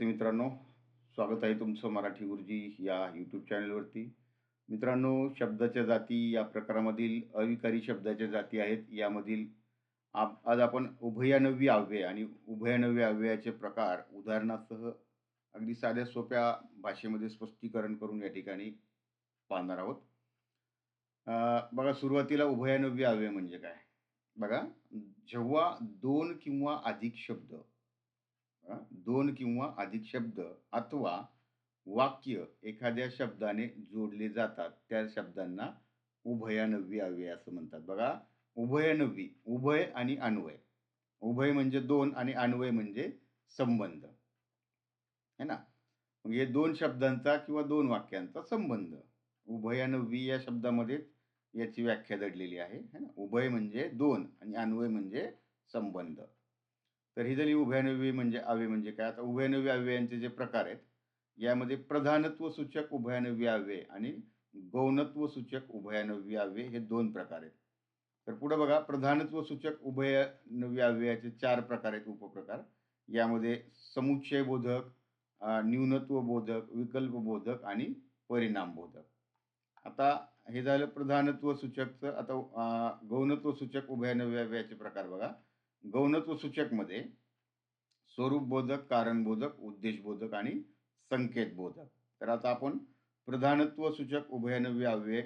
नमस्ते मित्रांनो. स्वागत आहे तुमचं मराठी गुरुजी या यूट्यूब चॅनलवरती मित्रांनो शब्दाच्या जाती या प्रकारामधील अविकारी शब्दाच्या जाती आहेत. यामधील आप आज आपण उभयानवी अव्यय आणि उभयानवी अव्ययाचे प्रकार उदाहरणासह अगदी साध्या सोप्या भाषेमध्ये स्पष्टीकरण करून या ठिकाणी पाहणार आहोत. बघा सुरुवातीला उभयानवी अव्यय म्हणजे काय? बघा जेव्हा दोन किंवा अधिक शब्द दोन किंवा अधिक शब्द अथवा वाक्य एखाद्या शब्दाने जोडले जातात. त्या शब्दांना उभयानवी अव्यय असं म्हणतात. बघा उभयनवी उभय आणि अन्वय. उभय म्हणजे दोन आणि अन्वय म्हणजे संबंध. है ना? मग हे दोन शब्दांचा किंवा दोन वाक्यांचा संबंध. उभयानवी या शब्दामध्ये याची व्याख्या दडलेली आहे. है ना? उभय म्हणजे दोन आणि अन्वय म्हणजे संबंध. तर ही झाली उभयानवी म्हणजे आवे म्हणजे काय? आता उभयानवी अव्ययांचे जे प्रकार आहेत यामध्ये प्रधानत्व सूचक उभयानवी अव्यय आणि गौणत्व सूचक उभयानवी अव्यय हे दोन प्रकार आहेत. तर पुढे बघा प्रधानत्व सूचक उभयनवी अव्ययाचे चार प्रकार आहेत उपप्रकार. यामध्ये समुच्चय बोधक न्यूनत्व बोधक विकल्प बोधक आणि परिणाम बोधक. आता हे झालं प्रधानत्व सूचकचं आता गौणत्व सूचक उभयनवी प्रकार बघा. गौणत्व सूचकमध्ये स्वरूप बोधक आणि संकेत बोधक. तर आता आपण प्रधानत्व सूचक उभयनव्य अव्यय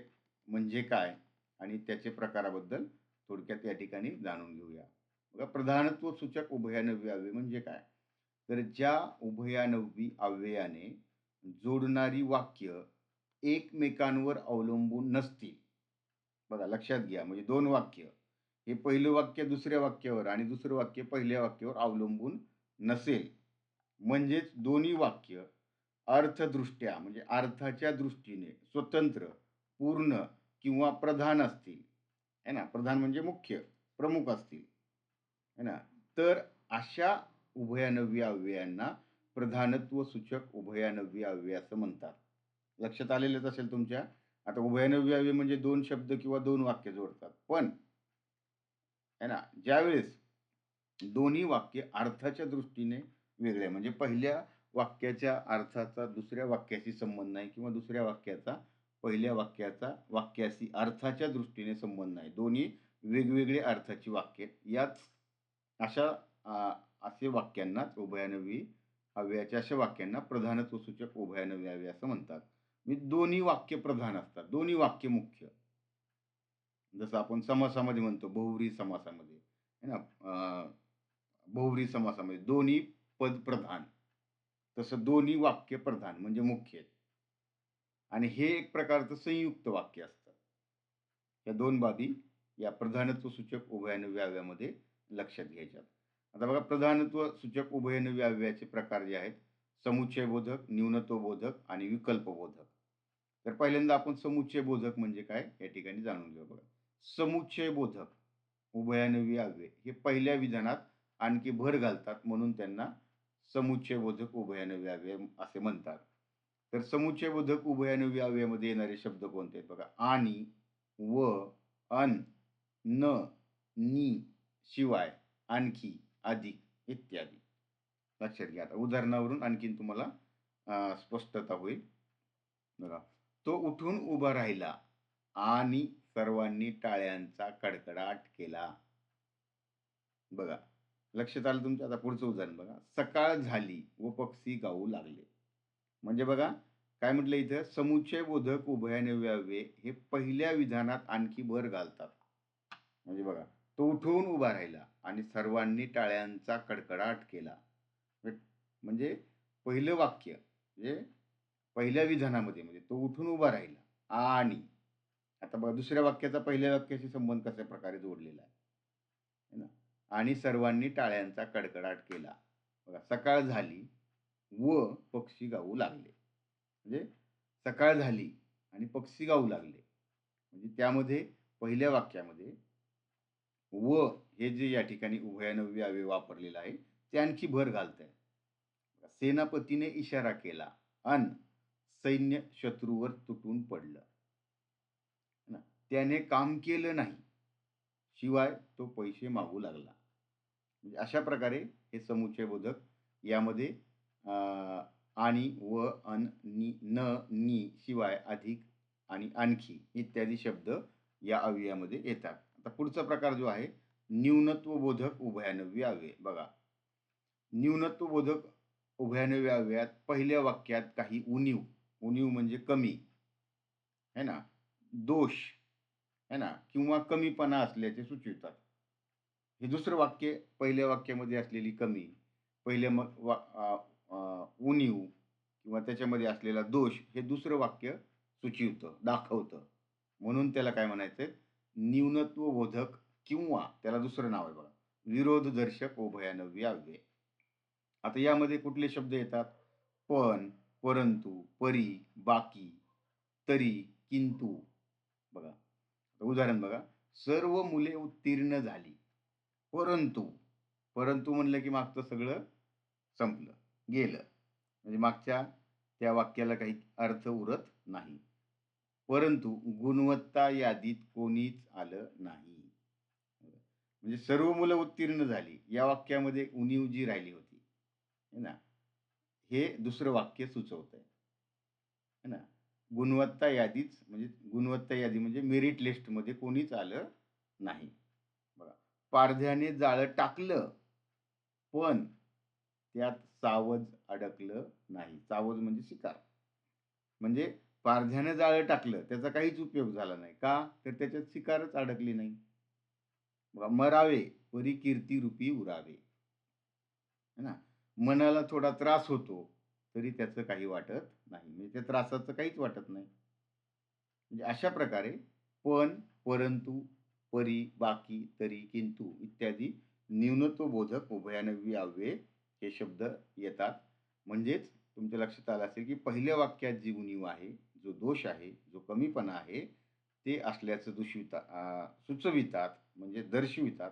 म्हणजे काय? आणि त्याचे प्रकाराबद्दल थोडक्यात या ठिकाणी जाणून घेऊया. बघा प्रधानत्व सूचक उभयानव्य अव्यय म्हणजे काय? तर ज्या उभयानवी अव्ययाने जोडणारी वाक्य एकमेकांवर अवलंबून नसतील. बघा लक्षात घ्या. म्हणजे दोन वाक्य. हे पहिलं वाक्य दुसऱ्या वाक्यावर आणि दुसरं वाक्य पहिल्या वाक्यावर अवलंबून नसेल. म्हणजेच दोन्ही वाक्य अर्थदृष्ट्या म्हणजे अर्थाच्या दृष्टीने स्वतंत्र पूर्ण किंवा प्रधान असतील. है ना? प्रधान म्हणजे मुख्य प्रमुख असतील. है ना? तर अशा उभयानवी अव्ययांना प्रधानत्व सूचक उभयानवी अव्यय असं म्हणतात. लक्षात आलेलंच असेल तुमच्या? आता उभयानवी अव्यय म्हणजे दोन शब्द किंवा दोन वाक्य जोडतात. पण है ना? ज्यावेळेस दोन्ही वाक्य अर्थाच्या दृष्टीने वेगळे म्हणजे पहिल्या वाक्याच्या अर्थाचा दुसऱ्या वाक्याशी संबंध नाही किंवा दुसऱ्या वाक्याचा पहिल्या वाक्याचा वाक्याशी अर्थाच्या दृष्टीने संबंध नाही. दोन्ही वेगवेगळे अर्थाची वाक्य. याच अशा असे वाक्यांनाच उभयानवी हव्याच्या अशा वाक्यांना प्रधानत्व सूचक उभयानवी हवे असं म्हणतात. मी दोन्ही वाक्य प्रधान असतात. दोन्ही वाक्य मुख्य. जसं आपण समासामध्ये म्हणतो बहुव्री समासामध्ये है ना? बहुव्री समासामध्ये. दोन्ही पद प्रधान. तसं दोन्ही वाक्य प्रधान म्हणजे मुख्य. आहेत आणि हे एक प्रकारचं संयुक्त वाक्य असतं. या दोन बाबी या प्रधानत्व सूचक उभयनव्य लक्षात घ्यायच्यात. आता बघा प्रधानत्व सूचक उभयन व्याव्याचे प्रकार जे आहेत समुच्चयबोधक न्यूनत्वबोधक आणि विकल्पबोधक. तर पहिल्यांदा आपण समुच्चयबोधक म्हणजे काय या ठिकाणी जाणून घेऊ बघा. समुच्चय बोधक उभयानवी अव्यय हे पहिल्या विधानात आणखी भर घालतात म्हणून त्यांना समुच्चय बोधक उभयानवी अव्यय असे म्हणतात. तर समुच्चय बोधक उभयानवी अव्ययामध्ये येणारे शब्द कोणते आहेत? बघा आणि व अन न नी शिवाय आणखी अधिक इत्यादी. लक्षात घ्या आता. उदाहरणावरून आणखीन तुम्हाला स्पष्टता होईल. बघा तो उठून उभा राहिला आणि सर्वांनी टाळ्यांचा कडकडाट केला. बघा लक्षात आलं तुमचं? आता पुढचं उदाहरण बघा. सकाळ झाली व पक्षी गाऊ लागले. म्हणजे बघा काय म्हटलं इथं? समुच्चय बोधक उभयाने व्यावे हे पहिल्या विधानात आणखी भर घालतात. म्हणजे बघा तो उठून उभा राहिला आणि सर्वांनी टाळ्यांचा कडकडाट केला. म्हणजे पहिलं वाक्य म्हणजे पहिल्या विधानामध्ये म्हणजे तो उठून उभा राहिला. आणि आता बघा दुसऱ्या वाक्याचा पहिल्या वाक्याशी संबंध कशा प्रकारे जोडलेला आहे? ना? आणि सर्वांनी टाळ्यांचा कडकडाट केला. बघा सकाळ झाली व पक्षी गाऊ लागले. म्हणजे सकाळ झाली आणि पक्षी गाऊ लागले. म्हणजे त्यामध्ये पहिल्या वाक्यामध्ये व हे जे या ठिकाणी उभयानव्य अव्यय वापरलेलं आहे ते आणखी भर घालत आहे सेनापतीने इशारा केला. अन सैन्य शत्रूवर तुटून पडलं. त्याने काम केलं नाही. शिवाय तो पैसे मागू लागला. म्हणजे अशा प्रकारे हे समुच्चयबोधक यामध्ये आणि व अन नि न नी शिवाय अधिक आणि आणखी इत्यादी शब्द या अव्ययामध्ये येतात. आता पुढचा प्रकार जो आहे न्यूनत्वबोधक उभयानव्य अव्यय बघा. न्यूनत्वबोधक उभयानव्य अव्ययात पहिल्या वाक्यात काही उणीव. उणीव म्हणजे कमी. है ना? दोष. है ना? किंवा कमीपणा असल्याचे सुचवितात. हे दुसरं वाक्य पहिल्या वाक्यामध्ये असलेली कमी पहिल्या मग वा उणीव किंवा त्याच्यामध्ये असलेला दोष हे दुसरं वाक्य सुचवितं दाखवतं. म्हणून त्याला काय म्हणायचं न्यूनत्व बोधक किंवा त्याला दुसरं नाव आहे बघा. विरोधदर्शक उभयानव्य अव्यय. आता यामध्ये कुठले शब्द येतात? पण परंतु परी बाकी तरी किंतु. बघा. उदाहरण बघा. सर्व मुले उत्तीर्ण झाली. परंतु परंतु म्हणलं की मागचं सगळं संपलं गेलं. म्हणजे मागच्या त्या वाक्याला काही अर्थ उरत नाही. परंतु गुणवत्ता यादीत कोणीच आलं नाही. म्हणजे सर्व मुलं उत्तीर्ण झाली. या वाक्यामध्ये उणीव जी राहिली होती. है ना हे दुसरं वाक्य सुचवत आहे है ना गुणवत्ता यादीच म्हणजे गुणवत्ता यादी म्हणजे मेरिट लिस्टमध्ये कोणीच आलं नाही. बघा पारध्याने जाळं टाकलं पण त्यात सावज अडकलं नाही. सावज म्हणजे शिकार. म्हणजे पारध्याने जाळं टाकलं त्याचा काहीच उपयोग झाला नाही. का? तर त्याच्यात शिकारच अडकली नाही. बघा मरावे परी कीर्ती रूपी उरावे. है ना? मनाला थोडा त्रास होतो. तरी त्याचं काही वाटत नाही. म्हणजे त्या त्रासाचं काहीच वाटत नाही. म्हणजे अशा प्रकारे पण परंतु परी बाकी तरी किंतु इत्यादी न्यूनत्वबोधक उभयानवी अव्यय हे शब्द येतात. म्हणजेच तुमच्या लक्षात आलं असेल की पहिल्या वाक्यात जी उणीव आहे जो दोष आहे जो कमीपणा आहे ते असल्याचं दुषविता सुचवितात म्हणजे दर्शवितात.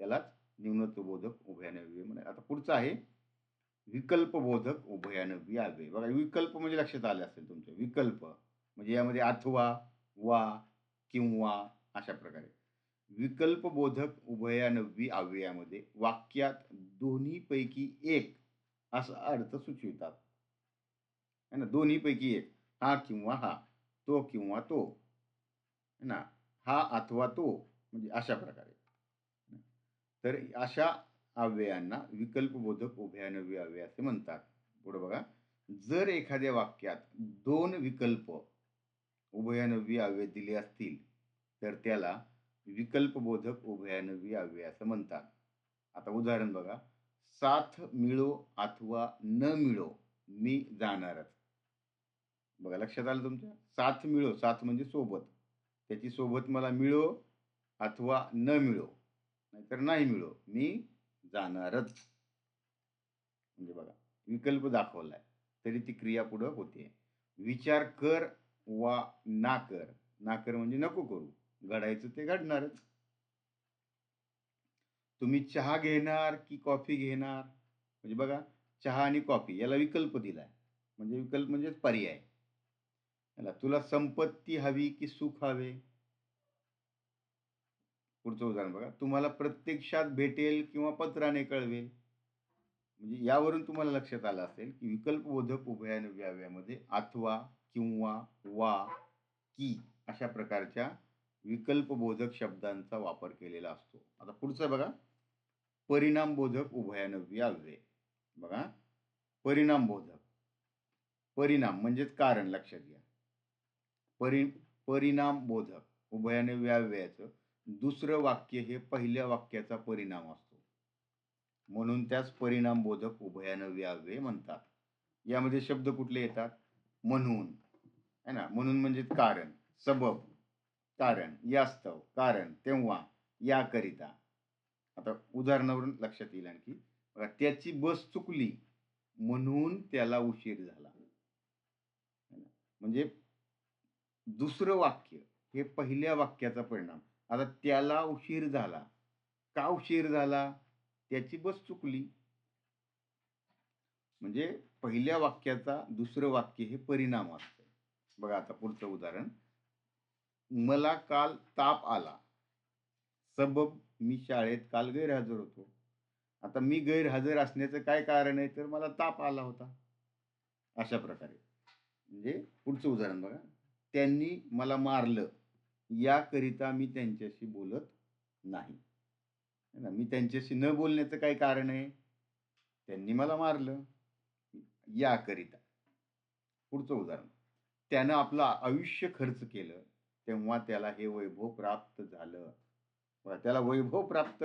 त्यालाच न्यूनत्वबोधक उभयानव्य म्हणे. आता पुढचं आहे. विकल्पबोधक उभयानं अव्यय बघा विकल्प म्हणजे लक्षात आले असेल तुमचं. विकल्प म्हणजे यामध्ये अथवा वा किंवा अशा प्रकारे. विकल्पबोधक उभयानव्य अव्ययामध्ये वाक्यात दोन्हीपैकी एक असा अर्थ सुचवितात. है ना? दोन्हीपैकी एक. हा किंवा हा. तो किंवा तो. है ना? हा अथवा तो. म्हणजे अशा प्रकारे. तर अशा अव्ययांना विकल्पबोधक उभयानवी अव्यय असे म्हणतात. पुढे बघा. जर एखाद्या वाक्यात दोन विकल्प उभयानवी अव्यय दिले असतील तर त्याला विकल्पबोधक उभयानवी अव्यय असं म्हणतात. आता उदाहरण बघा. साथ मिळो अथवा न मिळो मी जाणारच. बघा लक्षात आलं तुमच्या? साथ मिळो साथ म्हणजे सोबत. त्याची सोबत मला मिळो अथवा न मिळो नाहीतर नाही मिळो. मी जाणारच. म्हणजे बघा विकल्प दाखवलाय. तरी ती क्रिया पुढं होते विचार कर वा ना कर. ना कर म्हणजे नको करू. घडायचं ते घडणारच. तुम्ही चहा घेणार की कॉफी घेणार? म्हणजे बघा चहा आणि कॉफी याला विकल्प दिलाय. म्हणजे विकल्प म्हणजे पर्याय. याला तुला संपत्ती हवी की सुख हवे? पुढचं उदाहरण बघा. तुम्हाला प्रत्यक्षात भेटेल किंवा पत्राने कळवेल. म्हणजे यावरून तुम्हाला लक्षात आलं असेल की विकल्पबोधक उभयानुव्याव्यामध्ये अथवा किंवा वा की अशा प्रकारच्या विकल्पबोधक शब्दांचा वापर केलेला असतो. आता पुढचं बघा. परिणामबोधक उभयानव्य बघा. परिणामबोधक. परिणाम म्हणजेच कारण लक्षात घ्या. परि परिणामबोधक उभयानव्याव्याचं दुसरं वाक्य हे पहिल्या वाक्याचा परिणाम असतो. म्हणून त्यास परिणामबोधक उभयानं व्यावे म्हणतात. यामध्ये शब्द कुठले येतात? म्हणून. है ना? म्हणून म्हणजे कारण सबब कारण यास्तव कारण तेव्हा याकरिता. आता उदाहरणावरून लक्षात येईल आणखी. बघा त्याची बस चुकली म्हणून त्याला उशीर झाला. म्हणजे दुसरं वाक्य हे पहिल्या वाक्याचा परिणाम. आता त्याला उशीर झाला. का उशीर झाला? त्याची बस चुकली. म्हणजे पहिल्या वाक्याचा दुसरं वाक्य हे परिणाम असतं. बघा आता पुढचं उदाहरण. मला काल ताप आला. सबब मी शाळेत काल गैरहजर होतो. आता मी गैरहजर असण्याचं काय कारण आहे? तर मला ताप आला होता. अशा प्रकारे. म्हणजे पुढचं उदाहरण बघा. त्यांनी मला मारलं. याकरिता मी त्यांच्याशी बोलत नाही. ना? मी त्यांच्याशी न बोलण्याचं काय कारण आहे? त्यांनी मला मारलं. याकरिता. पुढचं उदाहरण. त्यानं आपलं आयुष्य खर्च केलं तेव्हा त्याला हे वैभव प्राप्त झालं. त्याला वैभव प्राप्त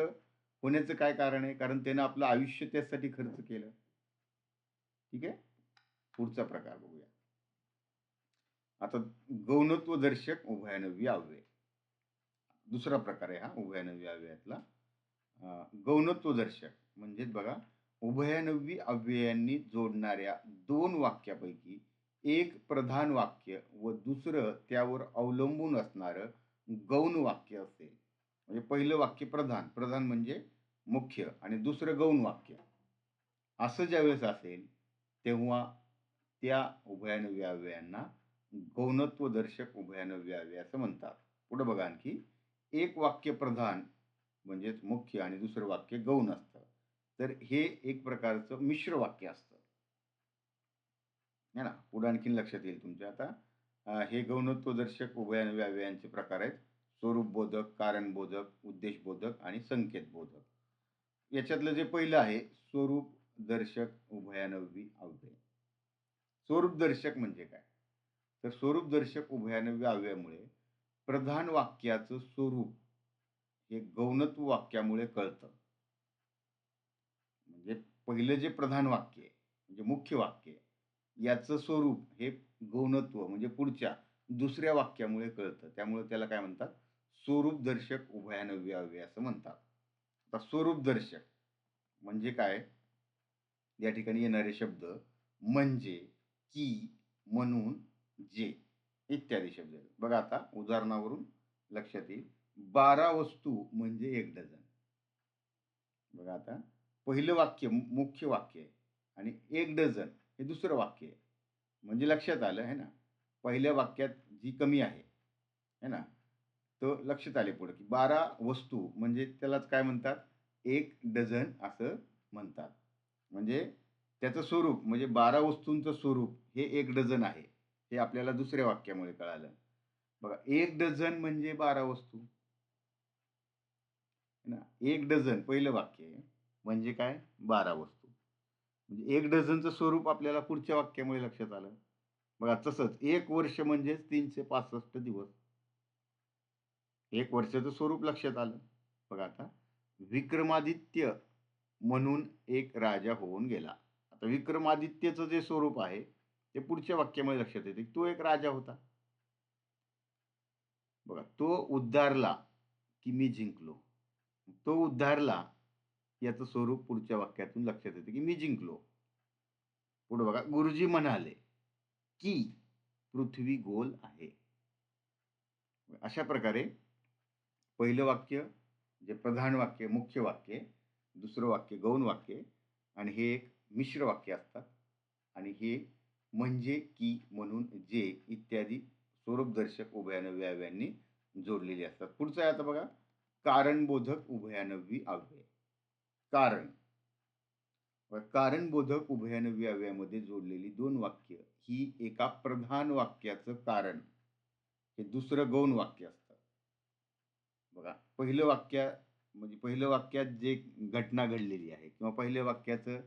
होण्याचं काय कारण आहे? कारण त्यानं आपलं आयुष्य त्यासाठी खर्च केलं. ठीक आहे? पुढचा प्रकार बघूया. आता गौणत्व दर्शक उभयानवी अव्यय. दुसरा प्रकार आहे हा उभयानवी अव्ययातला. गौणत्व दर्शक म्हणजेच बघा उभयानवी अव्ययांनी जोडणाऱ्या दोन वाक्यापैकी एक प्रधान वाक्य व दुसरं त्यावर अवलंबून असणारं गौण वाक्य असेल. म्हणजे पहिलं वाक्य प्रधान प्रधान म्हणजे मुख्य आणि दुसरं गौण वाक्य. असं ज्यावेळेस असेल तेव्हा त्या उभयानव्य अव्ययांना गौणत्वदर्शक उभयानं व्यावे असं म्हणतात. पुढं बघा आणखी. एक वाक्य प्रधान म्हणजेच मुख्य आणि दुसरं वाक्य गौण असतं. तर हे एक प्रकारचं मिश्र वाक्य असतं. है ना? पुढं आणखीन लक्षात येईल तुमच्या आता. हे गौणत्वदर्शक उभयान व्याव्यांचे प्रकार आहेत. स्वरूप बोधक उद्देशबोधक उद्देश बोधक आणि संकेतबोधक याच्यातलं जे पहिलं आहे स्वरूप दर्शक उभयानवी अव्यय स्वरूप दर्शक म्हणजे काय? तर स्वरूप दर्शक व्याव्यामुळे प्रधान वाक्याचं स्वरूप हे गौणत्व वाक्यामुळे कळतं. म्हणजे पहिलं जे प्रधान वाक्य आहे म्हणजे मुख्य वाक्य आहे, याचं स्वरूप हे गौणत्व म्हणजे पुढच्या दुसऱ्या वाक्यामुळे कळतं. त्यामुळे त्याला काय म्हणतात? स्वरूप दर्शक असं म्हणतात. आता स्वरूप दर्शक म्हणजे काय? या ठिकाणी येणारे शब्द म्हणजे की म्हणून जे इत्यादी शब्द आहेत. बघा आता उदाहरणावरून लक्षात येईल. बारा वस्तू म्हणजे एक डझन. बघा आता. पहिलं वाक्य मुख्य वाक्य आहे. आणि एक डझन हे दुसरं वाक्य आहे. म्हणजे लक्षात आलं आहे ना? पहिल्या वाक्यात जी कमी आहे है ना? तर लक्षात आले पुढे की बारा वस्तू म्हणजे त्यालाच काय म्हणतात? एक डझन असं म्हणतात. म्हणजे त्याचं स्वरूप म्हणजे बारा वस्तूंचं स्वरूप हे एक डझन आहे. हे आपल्याला दुसऱ्या वाक्यामुळे कळालं. बघा एक डझन म्हणजे बारा वस्तू. ना? एक डझन पहिलं वाक्य आहे म्हणजे काय? बारा वस्तू. म्हणजे एक डझनचं स्वरूप आपल्याला पुढच्या वाक्यामुळे लक्षात आलं. बघा तसंच एक वर्ष म्हणजेच तीनशे पासष्ट दिवस. एक वर्षाचं स्वरूप लक्षात आलं. बघा आता विक्रमादित्य म्हणून एक राजा होऊन गेला. आता विक्रमादित्यचं जे स्वरूप आहे ते पुढच्या वाक्यामुळे लक्षात येते. तो एक राजा होता. बघा तो उद्धारला की मी जिंकलो. तो उद्धारला याचं स्वरूप पुढच्या वाक्यातून लक्षात येते की मी जिंकलो. पुढे बघा गुरुजी म्हणाले की पृथ्वी गोल आहे. अशा प्रकारे पहिलं वाक्य जे प्रधान वाक्य मुख्य वाक्य दुसरं वाक्य गौण वाक्य आणि हे एक मिश्र वाक्य असतात. आणि हे म्हणजे की म्हणून जे इत्यादी स्वरूपदर्शक उभयानव्य अव्ययांनी जोडलेली असतात. पुढचं आहे आता बघा. कारणबोधक उभयानव्वी अव्यय. कारण. कारणबोधक उभयानव्य अव्यामध्ये जोडलेली दोन वाक्य ही एका प्रधान वाक्याचं कारण. हे दुसरं गौण वाक्य असतं. बघा पहिलं वाक्य म्हणजे पहिलं वाक्यात जे घटना घडलेली आहे किंवा पहिल्या वाक्याचं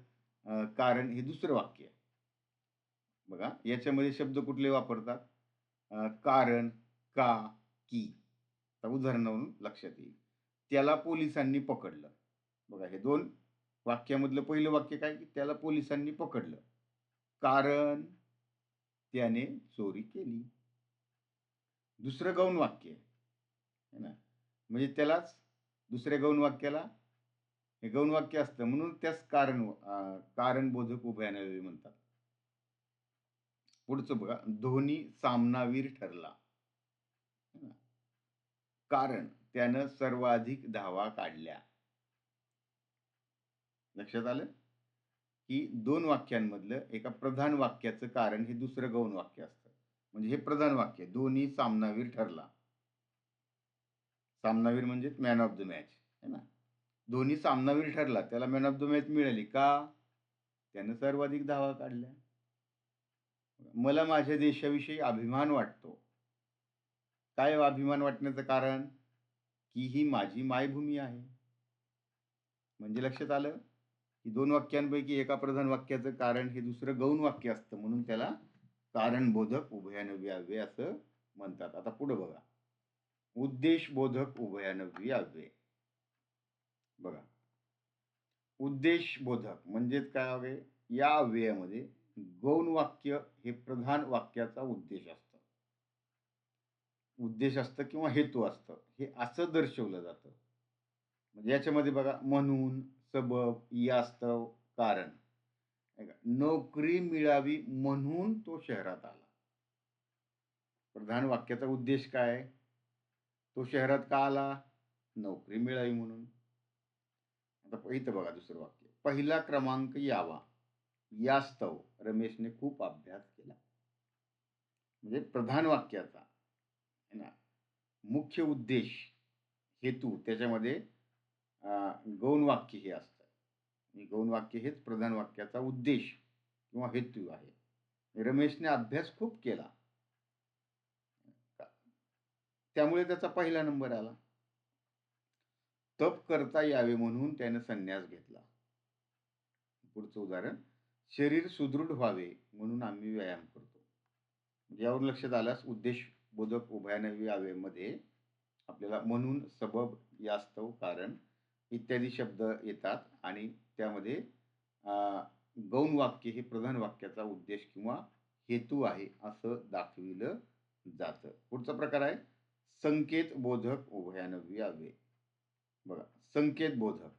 कारण हे दुसरं वाक्य आहे. बघा याच्यामध्ये शब्द कुठले वापरतात? कारण का की. आता उदाहरणावरून लक्षात येईल. त्याला पोलिसांनी पकडलं. बघा हे दोन वाक्यामधलं पहिलं वाक्य काय? की त्याला पोलिसांनी पकडलं. कारण त्याने चोरी केली. दुसरं गौण वाक्य. आहे ना? म्हणजे त्यालाच दुसऱ्या गौण वाक्याला हे गौण वाक्य असतं. म्हणून त्याच कारण अं, कारणबोधक उभयानव्य म्हणतात. पुढचं बघा धोनी सामनावीर ठरला. कारण त्यानं सर्वाधिक धावा काढल्या. लक्षात आलं? की दोन वाक्यांमधलं एका प्रधान वाक्याचं कारण हे दुसरं गौण वाक्य असतं. म्हणजे हे प्रधान वाक्य धोनी सामनावीर ठरला. सामनावीर म्हणजे मॅन ऑफ द मॅच है ना? धोनी सामनावीर ठरला त्याला मॅन ऑफ द मॅच मिळाली का? त्यानं सर्वाधिक धावा काढल्या. मला माझ्या देशाविषयी अभिमान वाटतो. काय अभिमान वाटण्याचं कारण? की ही माझी मायभूमी आहे. म्हणजे लक्षात आलं? की दोन वाक्यांपैकी एका प्रधान वाक्याचं कारण हे दुसरं गौण वाक्य असतं. म्हणून त्याला कारणबोधक उभयानवी अव्यय असं म्हणतात. आता पुढं बघा. उद्देशबोधक उभयानवी अव्यय. बघा. उद्देशबोधक म्हणजेच काय हवे या अव्ययामध्ये गौण वाक्य हे प्रधान वाक्याचा उद्देश असतं. उद्देश असतं किंवा हेतू असतं. हे असं दर्शवलं जातं. म्हणजे याच्यामध्ये बघा म्हणून सबब यास्तव कारण. नोकरी मिळावी म्हणून तो शहरात आला. प्रधान वाक्याचा उद्देश काय? तो शहरात का आला? नोकरी मिळावी म्हणून. आता इथं बघा दुसरं वाक्य. पहिला क्रमांक यावा. यास्तव रमेशने खूप अभ्यास केला. म्हणजे प्रधान वाक्याचा. ना? मुख्य उद्देश हेतू त्याच्यामध्ये गौण वाक्य हे असतं. गौण वाक्य हेच प्रधान वाक्याचा उद्देश किंवा हेतू आहे. रमेशने अभ्यास खूप केला. त्यामुळे त्याचा पहिला नंबर आला. तप करता यावे म्हणून त्याने संन्यास घेतला. पुढचं उदाहरण शरीर सुदृढ व्हावे म्हणून आम्ही व्यायाम करतो. यावरून यावर लक्षात आल्यास उद्देश बोधक उभयानवी आवेमध्ये आपल्याला म्हणून सबब यास्तव कारण इत्यादी शब्द येतात आणि त्यामध्ये गौण वाक्य हे प्रधान वाक्याचा उद्देश किंवा हेतू आहे असं दाखविलं जातं. पुढचा प्रकार आहे संकेत बोधक उभयानवी बघा संकेत बोधक.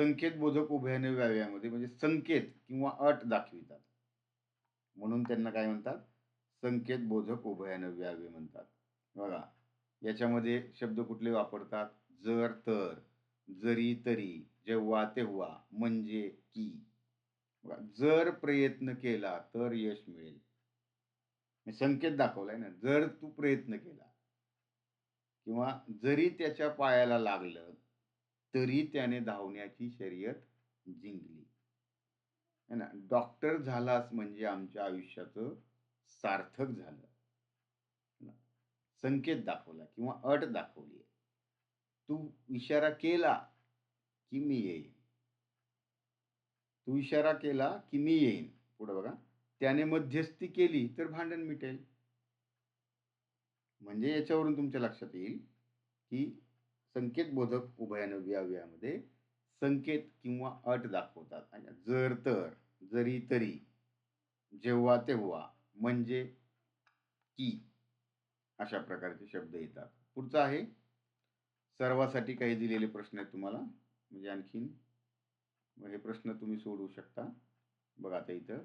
संकेत बोधक उभयाने व्याव्यामध्ये म्हणजे संकेत किंवा अट दाखवितात. म्हणून त्यांना काय म्हणतात? संकेत बोधक उभयाने अव्यय म्हणतात. बघा याच्यामध्ये शब्द कुठले वापरतात? जर तर जरी तरी जेव्हा तेव्हा म्हणजे की. जर प्रयत्न केला तर यश मिळेल. मी संकेत दाखवलाय ना जर तू प्रयत्न केला किंवा जरी त्याच्या पायाला लागलं तरी त्याने धावण्याची शर्यत जिंकली. है ना? डॉक्टर झालास म्हणजे आमच्या आयुष्याचं सार्थक झालं. संकेत दाखवला किंवा अट दाखवली. तू इशारा केला की मी येईन. तू इशारा केला की मी येईन. पुढे बघा. त्याने मध्यस्थी केली तर भांडण मिटेल. म्हणजे याच्यावरून तुमच्या लक्षात येईल की संकेत बोधक उभयानव्य संकेत किंवा अट दाखवतात. आणि जर तर जरी तरी जेव्हा तेव्हा म्हणजे की अशा प्रकारचे शब्द येतात. पुढचा आहे सर्वासाठी काही दिलेले प्रश्न आहेत तुम्हाला. म्हणजे आणखीन मग हे प्रश्न तुम्ही सोडवू शकता. बघा आता इथं.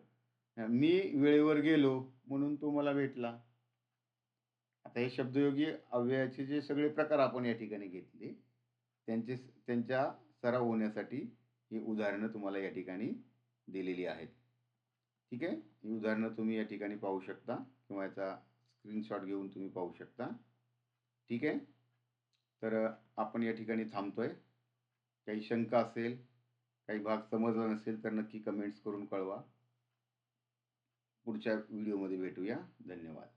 मी वेळेवर गेलो म्हणून तो मला भेटला. आता हे शब्दयोगी अव्ययाचे जे सगळे प्रकार आपण या ठिकाणी घेतले त्यांचे त्यांच्या सराव होण्यासाठी ही उदाहरणं तुम्हाला या ठिकाणी दिलेली आहेत. ठीक आहे? ही उदाहरणं तुम्ही या ठिकाणी पाहू शकता किंवा याचा स्क्रीनशॉट घेऊन तुम्ही पाहू शकता. ठीक आहे? तर आपण या ठिकाणी थांबतो आहे काही शंका असेल काही भाग समजला नसेल तर नक्की कमेंट्स करून कळवा. पुढच्या व्हिडिओमध्ये भेटूया. धन्यवाद.